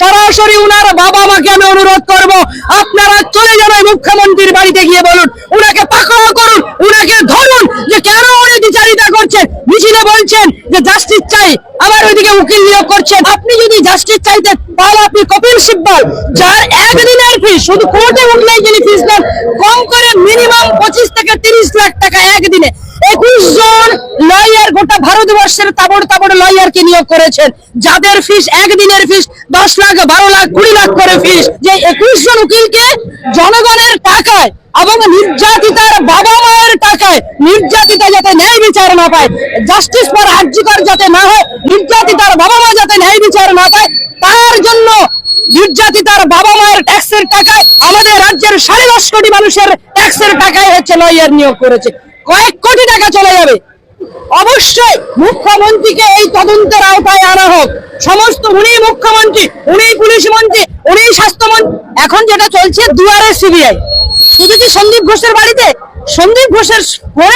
সরাসরি উনার বাবা মাকে আমি অনুরোধ করব, আপনারা চলে যান মুখ্যমন্ত্রীর বাড়িতে গিয়ে বলুন, উনাকে পাকড়াও করুন, উনাকে ধরুন যে কেন উনি বিচারিতা করছেন মিছিলে বলছেন যে জাস্টিস চাই, আবার ওইদিকে উকিল নিয়োগ করছেন। আপনি যদি জাস্টিস চাইতেন, তাহলে আপনি কপিল সিব্বল, যার একদিনের শুধু কোর্টে উঠলেই যিনি ফিস নেন কম করে মিনিমাম পঁচিশ থেকে তিরিশ লাখ টাকা একদিনে। একুশ জন লয়ার গোটা ভারতবর্ষের তাবড় তাবড় লয়ারকে নিয়োগ করেছেন। যাদের ফিস একদিনের ফিস, দশ লাখ, বারো লাখ, কুড়ি লাখ করে ফিস। যে একুশ জন উকিলকে জনগণের টাকায় এবং নির্যাতিতার বাবা মায়ের টাকায় নির্যাতিতা যাতে ন্যায় বিচার না পায় জাস্টিস ফর আর্যিকর যাতে না হয়, নির্যাতিতার বাবা মা যাতে ন্যায় বিচার না পায়, তার জন্য বাবা মায়ের ট্যাক্সের টাকায় আমাদের রাজ্যের সাড়ে দশ কোটি মানুষের ট্যাক্সের টাকায় হচ্ছে লয়ার নিয়োগ করেছে। কয়েক কোটি টাকা চলে যাবে। অবশ্যই মুখ্যমন্ত্রীকে এই তদন্তের আওতায় আনা হোক। সমস্ত উনি মুখ্যমন্ত্রী উনি পুলিশ মন্ত্রী উনি স্বাস্থ্যমন্ত্রী এখন যেটা চলছে দুয়ারে সিবিআই। শুধু কি সন্দীপ ঘোষের বাড়িতে? সন্দীপ ঘোষের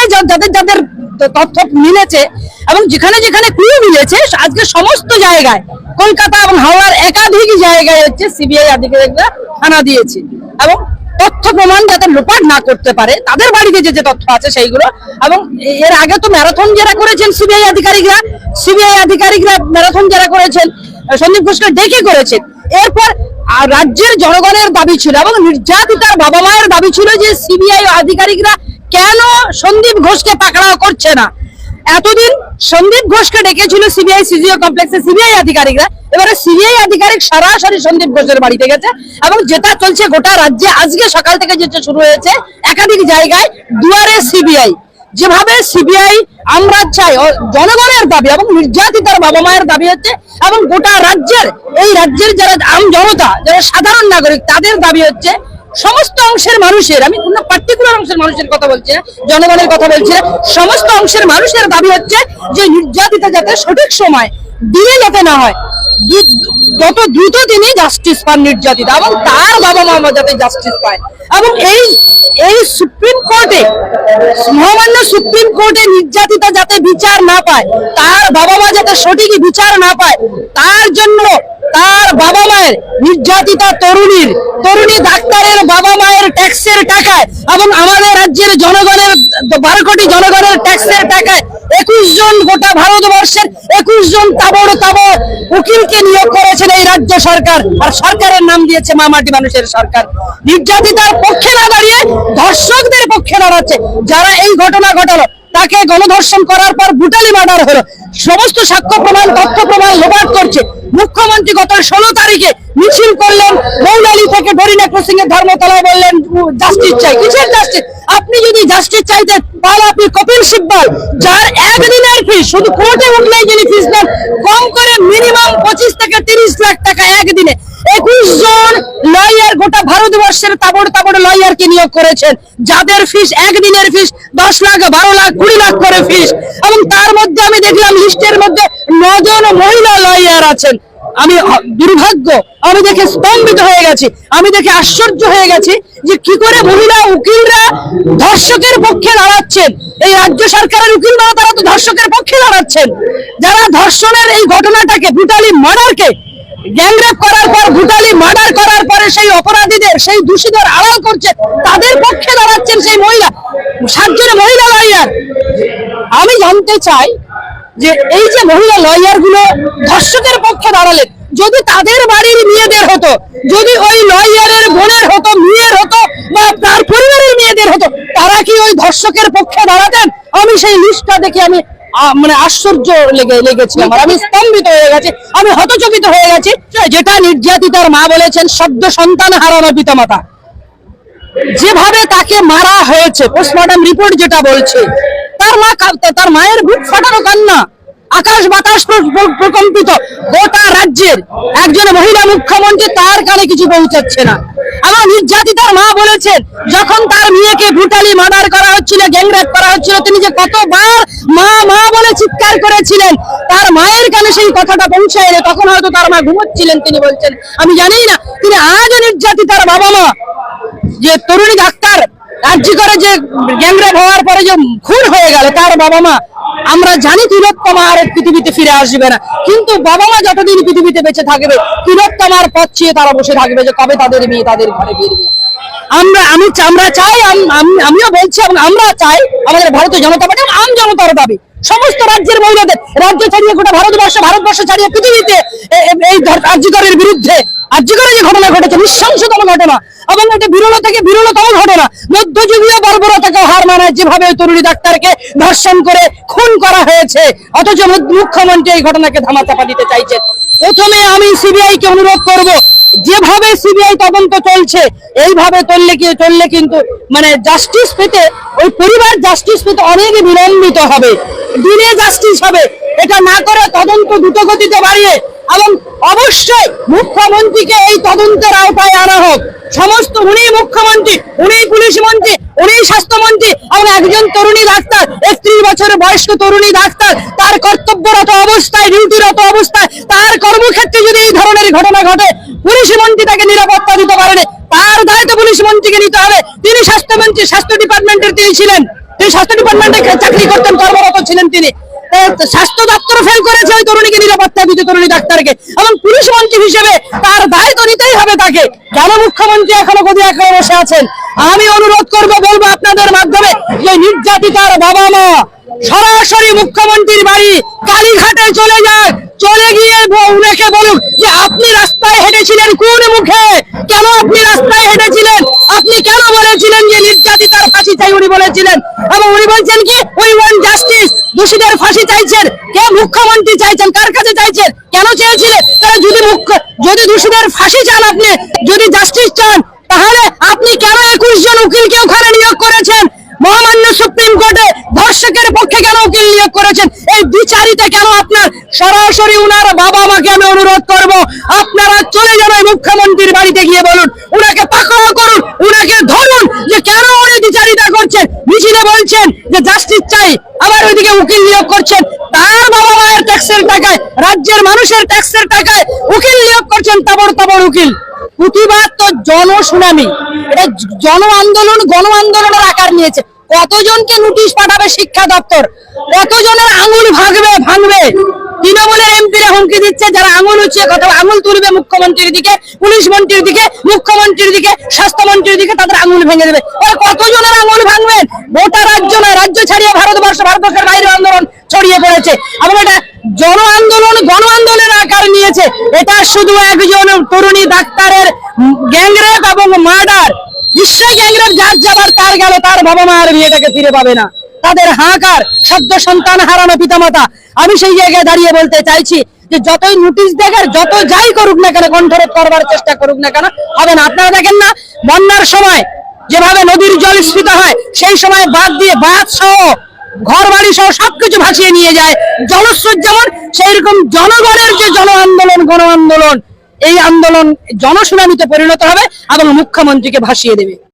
যা- যাদের যাদের তথ্য মিলেছে এবং যেখানে যেখানে ক্লু মিলেছে, আজকে সমস্ত জায়গায়, কলকাতা এবং হাওড়ার একাধিক জায়গায় হচ্ছে সিবিআই আধিকারিকরা থানা দিয়েছে এবং তথ্য প্রমাণ যাতে লোপাট না করতে পারে, তাদের বাড়িতে যে যে তথ্য আছে সেইগুলো এবং এর আগে তো ম্যারাথন যারা করেছেন সিবিআই আধিকারিকরা সিবিআই আধিকারিকরা ম্যারাথন যারা করেছেন, সন্দীপ ঘোষকে ডেকে করেছেন, এরপর রাজ্যের জনগণের দাবি ছিল এবং নির্যাতিতার বাবা মায়ের দাবি ছিল যে সিবিআই আধিকারিকরা কেন সন্দীপ ঘোষকে পাকড়াও করছে না? এতদিন সন্দীপ ঘোষকে ডেকেছিল সিবিআই সিজিও কমপ্লেক্সে সিবিআই আধিকারিকরা। এবারে সিবিআই আধিকারিক সরাসরি সন্দীপ ঘোষের বাড়িতে গেছে এবং যেটা চলছে গোটা রাজ্যে আজকে সকাল থেকে যেটা শুরু হয়েছে, একাধিক জায়গায় দুয়ারে সিবিআই যেভাবে সিবিআই আমরা চাই জনগণের দাবি এবং নির্যাতিতার বাবা মায়ের দাবি হচ্ছে এবং গোটা রাজ্যের, এই রাজ্যের যারা আম জনতা, যারা সাধারণ নাগরিক, তাদের দাবি হচ্ছে সমস্ত অংশের মানুষের, আমি কোনো পার্টিকুলার অংশের মানুষের কথা বলছি না, জনগণের কথা বলছি না, সমস্ত অংশের মানুষের দাবি হচ্ছে যে নির্যাতিতা যাতে সঠিক সময় দিনে যাতে না হয়। যত দ্রুত তিনি জাস্টিস পান নির্যাতিত, এবং তার বাবা মা যাতে জাস্টিস পায়। এবং এই এই সুপ্রিম কোর্টে, মহামান্য সুপ্রিম কোর্টে নির্যাতিতা যাতে বিচার না পায়, তার বাবা মা যাতে সঠিক বিচার না পায়, তার জন্য তার বাবা মায়ের নির্যাতিতা তরুণীর, তরুণী ডাক্তারের বাবা মায়ের ট্যাক্সের টাকায় এবং আমাদের রাজ্যের জনগণের, বারো কোটি জনগণের ট্যাক্সের টাকায় একুশ জন গোটা ভারতবর্ষের একুশ জন তাবড় তাবড় উকিলকে নিয়োগ করেছেন এই রাজ্য সরকার। আর সরকারের নাম দিয়েছে মামাটি মানুষের সরকার। নির্যাতিতার পক্ষে না দাঁড়িয়ে ধর্ষকদের পক্ষে দাঁড়াচ্ছে। যারা এই ঘটনা ঘটালো, তাকে গণধর্ষণ করার পর ব্রুটালি মার্ডার হলো। সমস্ত সাক্ষ্য প্রমাণ, তথ্য প্রমাণ লোপাট করছে। মুখ্যমন্ত্রী গত ষোলো তারিখে মিছিল করলেন, মৌলালি থেকে ডরিনা ক্রসিং এর ধর্মতলায় বললেন জাস্টিস চাই। কিসের জাস্টিস আপনি যদি জাস্টিস চাইতেন, তাহলে আপনি কপিল সিব্বল, যার একদিনের ফিস শুধু কোর্টে উঠলেই যিনি ফিস নেন, কম করে মিনিমাম পঁচিশ থেকে তিরিশ লাখ টাকা একদিনে। একুশ জন লয়ার গোটা ভারতবর্ষের তাবড় তাবড় লয়ারকে নিয়োগ করেছেন। যাদের ফিস একদিনের ফিস দশ লাখ, বারো লাখ, কুড়ি লাখ করে ফিস এবং তার মধ্যে আমি দেখলাম লিস্টের মধ্যে নজন মহিলা লয়ার আছেন। আমি দুর্ভাগ্য, আমি দেখে স্তম্ভিত হয়ে গেছি। আমি দেখে আশ্চর্য হয়ে গেছি যে কি করে মহিলা উকিলরা ধর্ষকের পক্ষে দাঁড়াচ্ছেন। এই রাজ্য সরকারের উকিলরা তারা তো ধর্ষকের পক্ষে দাঁড়াচ্ছেন। যারা ধর্ষণের এই ঘটনাটাকে ব্রুটালি মার্ডারকে গ্যাংরেপ করার পর ব্রুটালি মার্ডার করার পরে সেই অপরাধীদের, সেই আড়াল করছে, তাদের পক্ষে দাঁড়াচ্ছেন সেই মহিলা, সাতজন মহিলা লয়ার আমি জানতে চাই যে এই যে মহিলা লয়ারগুলো ধর্ষকের পক্ষে দাঁড়ালেন, যদি তাদের বাড়ির মেয়েদের হতো, যদি ওই লয়ারের বোনের হতো, মেয়ের হতো, বা তার পরিবারের মেয়েদের হতো, তারা কি ওই ধর্ষকের পক্ষে দাঁড়াতেন? আমি সেই লিস্টটা দেখে আমি মানে আশ্চর্য লেগে লেগেছি আমার। আমি স্তম্ভিত হয়ে গেছি। আমি হতচকিত হয়ে গেছি যেটা নির্যাতিতার মা বলেছেন, সদ্য সন্তান হারানো পিতামাতা। যেভাবে তাকে মারা হয়েছে পোস্টমর্টম রিপোর্ট যেটা বলছে, তার মা তার মায়ের বুক ফাটানো কান্না, আকাশ বাতাস প্র- প্র- প্রকম্পিত, গোটা রাজ্যের একজন মহিলা মুখ্যমন্ত্রী তার কানে কিছু পৌঁছাচ্ছে না। নির্যাতিতার মা বলেছেন, যখন তার মেয়েকে ব্রুটালি মার্ডার করা হচ্ছিল গ্যাংরেপ করা হচ্ছিল, তিনি যে কতবার মা মা বলে চিৎকার করেছিলেন, তার মায়ের কানে সেই কথাটা পৌঁছায় না, তখন হয়তো তার মা ঘুমোচ্ছিলেন, তিনি বলছেন, আমি জানি না, তিনি আজও নির্যাতিতার বাবা মা। যে তরুণী ডাক্তার রাজ্য করে যে গ্যাংরেপ হওয়ার পরে যে খুন হয়ে গেল, তার বাবা মা আমরা জানি তিলোত্তমা আর পৃথিবীতে ফিরে আসবে না। কিন্তু বাবা মা যতদিন পৃথিবীতে বেঁচে থাকবে তিলোত্তমার পথ চেয়ে তারা বসে থাকবে যে কবে তাদের মেয়ে তাদের ঘরে ফিরবে। আমরা, আমি আমরা চাই, আম- আম- আমিও বলছি এবং আমরা চাই আমাদের ভারতীয় জনতা পার্টি আম জনতার দাবি। সমস্ত রাজ্যের মহিলাদের, রাজ্য ছাড়িয়ে গোটা ভারতবর্ষ ভারতবর্ষ ছাড়িয়ে পৃথিবীতে এই রাজ্যকরের বিরুদ্ধে রাজ্যকরে যে ঘটনা ঘটেছে, নৃশংসতম ঘটনা এবং এটা বিরল থেকে বিরলতম ঘটনা মধ্যযুগীয় বর্বরতাকে হার মানায় যেভাবে তরুণী ডাক্তারকে ধর্ষণ করে খুন করা হয়েছে, অথচ মুখ্যমন্ত্রী এই ঘটনাকে ধামাচাপা দিতে চাইছেন। প্রথমে আমি সিবিআই কে অনুরোধ করব, যেভাবে সিবিআই তদন্ত চলছে, এইভাবে চললে কি চললে কিন্তু মানে জাস্টিস পেতে, ওই পরিবার জাস্টিস পেতে অনেক বিলম্বিত হবে। দিনে জাস্টিস হবে। এটা না করে তদন্ত দ্রুত গতিতে বাড়িয়ে অবশ্যই মুখ্যমন্ত্রীকে এই তদন্তের আওতায় আনা হোক। সমস্ত উনি মুখ্যমন্ত্রী উনি পুলিশ মন্ত্রী উনি স্বাস্থ্যমন্ত্রী এবং একজন তরুণী ডাক্তার, একত্রিশ বছরের বয়স্ক তরুণী ডাক্তার, তার কর্তব্যরত অবস্থায়, ডিউটিরত অবস্থায়, তার কর্মক্ষেত্রে যদি এই ধরনের ঘটনা ঘটে, পুলিশ মন্ত্রী তাকে নিরাপত্তা দিতে পারেন। তার দায়িত্ব পুলিশ মন্ত্রীকে নিতে হবে। তিনি স্বাস্থ্যমন্ত্রী, স্বাস্থ্য ডিপার্টমেন্টের তিনি ছিলেন। তিনি স্বাস্থ্য ডিপার্টমেন্টে চাকরি করতেন, কর্মরত ছিলেন তিনি। স্বাস্থ্য দপ্তর ফেল করেছে ওই তরুণীকে, নিরাপত্তা দিতে তরুণী ডাক্তারকে। এবং পুলিশ মন্ত্রী হিসেবে তার দায়িত্ব নিতেই হবে তাকে। কেন মুখ্যমন্ত্রী এখনও গদি এখনও বসে আছেন, আমি অনুরোধ করব, বলব আপনাদের মাধ্যমে যে নির্যাতিতার বাবা মা সরাসরি মুখ্যমন্ত্রীর বাড়ি কালীঘাটে চলে যাক চলে গিয়ে উনাকে বলুন যে, আপনি রাস্তায় হেঁটেছিলেন কোন মুখে? কেন আপনি রাস্তায় হেঁটেছিলেন? আপনি কেন বলেছিলেন যে, নির্যাতিতার ফাঁসি চাই? উনি বলেছিলেন। এবং উনি বলছেন কি উই ওয়ান জাস্টিস দোষীদের ফাঁসি চাইছেন। কে মুখ্যমন্ত্রী চাইছেন? কার কাছে চাইছেন? কেন চেয়েছিলেন? তাহলে যদি মুখ্য, যদি দোষীদের ফাঁসি চান আপনি, যদি জাস্টিস চান, তাহলে আপনি কেন একুশ জন উকিলকে ওখানে নিয়োগ করেছেন? মহামান্য সুপ্রিম কোর্টে ধর্ষকের পক্ষে কেন উকিল নিয়োগ করেছেন? এই বিচারিতে কেন আপনার? সরাসরি উনার বাবা মাকে আমি অনুরোধ করব, আপনারা চলে যান ওই মুখ্যমন্ত্রীর বাড়িতে গিয়ে বলুন, উনাকে পাকড়াও করুন, উনাকে ধরুন যে কেন উনি বিচারিতা করছেন? মিছিলে বলছেন যে জাস্টিস চাই, আবার ওইদিকে উকিল নিয়োগ করছেন। তার বাবা মায়ের ট্যাক্সের টাকায়, রাজ্যের মানুষের ট্যাক্সের টাকায় উকিল নিয়োগ করছেন তাবড় তাবড় উকিল। প্রতিবাদ তো জন সুনামি এটা জন আন্দোলন গণ আন্দোলনের আকার নিয়েছে। কতজনকে নোটিশ পাঠাবে শিক্ষা দপ্তর? কতজনের আঙুল ভাঙবে ভাঙবে? তৃণমূলের এমপিরা হুমকি দিচ্ছে, যারা আঙুল উঁচিয়ে কথা আঙুল তুলবে মুখ্যমন্ত্রীর দিকে, পুলিশ মন্ত্রীর দিকে, মুখ্যমন্ত্রীর দিকে, স্বাস্থ্যমন্ত্রীর দিকে, তাদের আঙুল ভেঙে দেবে। ওরা কতজনের আঙুল ভাঙবেন গোটা রাজ্য নয়, রাজ্য ছাড়িয়ে ভারতবর্ষ, ভারতবর্ষের বাইরে আন্দোলন ছড়িয়ে পড়েছে। এবং এটা জন আন্দোলন, গণ আন্দোলনের আকার নিয়েছে। এটা শুধু একজন তরুণী ডাক্তারের গ্যাংরেপ এবং মার্ডার। আপনারা দেখেন না, বন্যার সময় যেভাবে নদীর জল স্ফীত হয়, সেই সময় বাদ দিয়ে বাদ সহ ঘর বাড়ি সহ সবকিছু ভাসিয়ে নিয়ে যায়। জলস্রোত যেমন সেই রকম জনগণের যে জন আন্দোলন গণ আন্দোলন এই আন্দোলন জনশুনানিতে পরিণত হবে এবং মুখ্যমন্ত্রীকে ভাসিয়ে দেবে।